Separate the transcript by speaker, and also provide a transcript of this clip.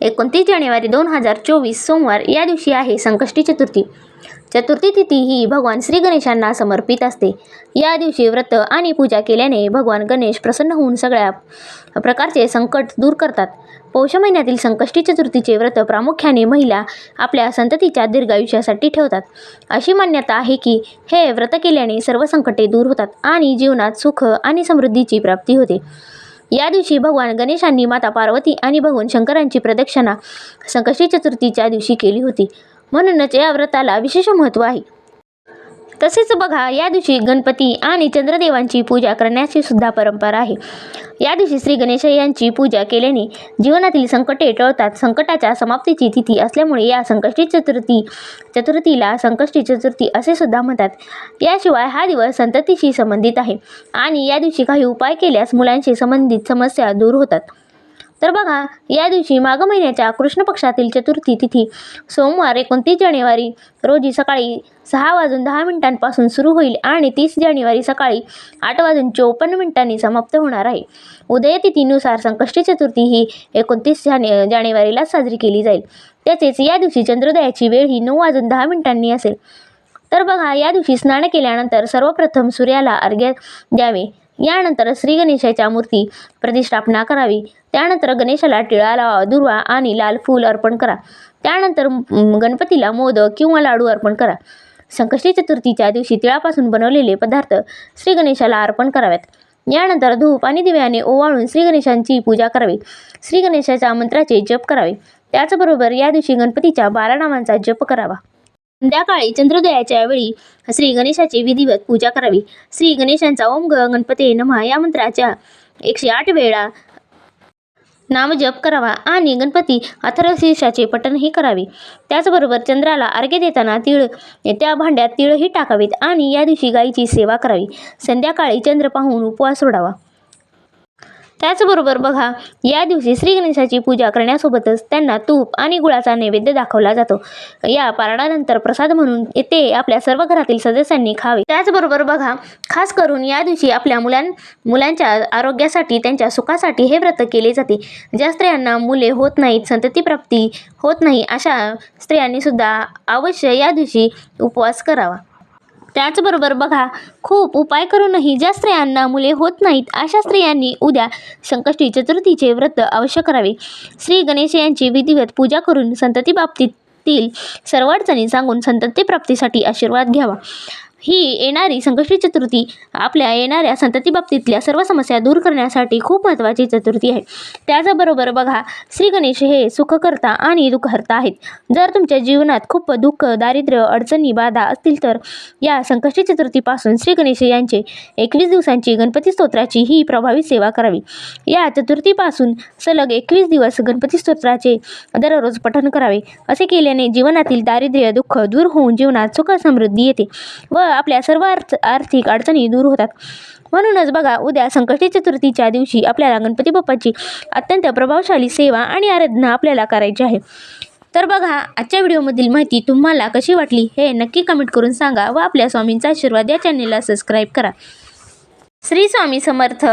Speaker 1: एकोणतीस जानेवारी दोन हजार चोवीस सोमवार या दिवशी आहे संकष्टी चतुर्थी. चतुर्थी तिथी ही भगवान श्री गणेशांना समर्पित असते. या दिवशी व्रत आणि पूजा केल्याने भगवान गणेश प्रसन्न होऊन सगळ्या प्रकारचे संकट दूर करतात. पौष महिन्यातील संकष्टी चतुर्थीचे व्रत प्रामुख्याने महिला आपल्या संततीच्या दीर्घायुष्यासाठी ठेवतात. अशी मान्यता आहे की हे व्रत केल्याने सर्व संकटे दूर होतात आणि जीवनात सुख आणि समृद्धीची प्राप्ती होते. या दिवशी भगवान गणेशांनी माता पार्वती आणि भगवान शंकरांची प्रदक्षिणा संकष्टी चतुर्थीच्या दिवशी केली होती. म्हणूनच या व्रताला विशेष महत्त्व आहे. तसेच बघा या दिवशी गणपती आणि चंद्रदेवांची पूजा करण्याची सुद्धा परंपरा आहे. या दिवशी श्री गणेश यांची पूजा केल्याने जीवनातील संकटे टळतात. संकटाच्या समाप्तीची तिथी असल्यामुळे या संकष्टी चतुर्थी चतुर्थीला संकष्टी चतुर्थी असे सुद्धा म्हणतात. याशिवाय हा दिवस संततीशी संबंधित आहे आणि या दिवशी काही उपाय केल्यास मुलांशी संबंधित समस्या दूर होतात. तर बघा या दिवशी माघ महिन्याच्या कृष्ण पक्षातील चतुर्थी तिथी सोमवार एकोणतीस जानेवारी रोजी सकाळी सहा वाजून दहा मिनिटांपासून सुरू होईल आणि तीस जानेवारी सकाळी आठ वाजून चोपन्न मिनिटांनी समाप्त होणार आहे. उदयतिथीनुसार संकष्टी चतुर्थी ही एकोणतीस जाने जानेवारीला साजरी केली जाईल. तसेच या दिवशी चंद्रोदयाची वेळ ही नऊ वाजून दहा मिनिटांनी असेल. तर बघा या दिवशी स्नान केल्यानंतर सर्वप्रथम सूर्याला अर्घ्य द्यावे. यानंतर श्री गणेशाच्या मूर्ती प्रतिष्ठापना करावी. त्यानंतर गणेशाला टिळा लावा दुर्वा आणि लाल फूल अर्पण करा. त्यानंतर गणपतीला मोदक किंवा लाडू अर्पण करा. संकष्टी चतुर्थीच्या दिवशी तिळापासून बनवलेले पदार्थ श्री गणेशाला अर्पण कराव्यात. यानंतर धूप आणि दिव्याने ओवाळून श्री गणेशांची पूजा करावी. श्री गणेशाच्या मंत्राचे जप करावे. त्याचबरोबर या दिवशी गणपतीच्या बारा नामांचा जप करावा. संध्याकाळी चंद्रोदयाच्या वेळी श्री गणेशाची विधिवत पूजा करावी. श्री गणेशांचा ओम ग गणपते नमः या मंत्राच्या एकशे आठ वेळा नामजप करावा आणि गणपती अथर्वशीर्षाचे पठणही करावे. त्याचबरोबर चंद्राला अर्घ्य देताना तीळ त्या भांड्यात तीळही टाकावेत आणि या दिवशी गायीची सेवा करावी. संध्याकाळी चंद्र पाहून उपवास सोडावा. त्याचबरोबर बघा या दिवशी श्री गणेशाची पूजा करण्यासोबतच त्यांना तूप आणि गुळाचा नैवेद्य दाखवला जातो. या पारणानंतर प्रसाद म्हणून ते आपल्या सर्व घरातील सदस्यांनी खावे. त्याचबरोबर बघा खास करून या दिवशी आपल्या मुलां मुलांच्या आरोग्यासाठी त्यांच्या सुखासाठी हे व्रत केले जाते. ज्या स्त्रियांना मुले होत नाहीत संततीप्राप्ती होत नाही अशा स्त्रियांनीसुद्धा अवश्य या दिवशी उपवास करावा. त्याचबरोबर बघा खूप उपाय करूनही ज्या स्त्रियांना मुले होत नाहीत अशा स्त्रियांनी उद्या संकष्टी चतुर्थीचे व्रत अवश्य करावे. श्री गणेश यांची विधिवत पूजा करून संतती बाबतीतील सर्व अडचणी सांगून संतती प्राप्तीसाठी आशीर्वाद घ्यावा. ही येणारी संकष्टी चतुर्थी आपल्या येणाऱ्या संतती बाबतीतल्या सर्व समस्या दूर करण्यासाठी खूप महत्त्वाची चतुर्थी आहे. त्याचबरोबर बघा श्री गणेश हे सुखकर्ता आणि दुःखहर्ता आहेत. जर तुमच्या जीवनात खूप दुःख दारिद्र्य अडचणी बाधा असतील तर या संकष्टी चतुर्थीपासून श्री गणेश यांचे एकवीस दिवसांची गणपती स्तोत्राची ही प्रभावी सेवा करावी. या चतुर्थीपासून सलग एकवीस दिवस गणपती स्तोत्राचे दररोज पठण करावे. असे केल्याने जीवनातील दारिद्र्य दुःख दूर होऊन जीवनात सुख समृद्धी येते व आपल्या सर्व अर्थ आर्थिक अडचणी दूर होतात. म्हणूनच बघा उद्या संकष्टी चतुर्थीच्या दिवशी आपल्याला गणपती बाप्पाची अत्यंत प्रभावशाली सेवा आणि आराधना आपल्याला करायची आहे. तर बघा आजच्या व्हिडिओमधील माहिती तुम्हाला कशी वाटली हे नक्की कमेंट करून सांगा व आपल्या स्वामींचा आशीर्वाद या चॅनेलला सबस्क्राईब करा. श्री स्वामी समर्थ.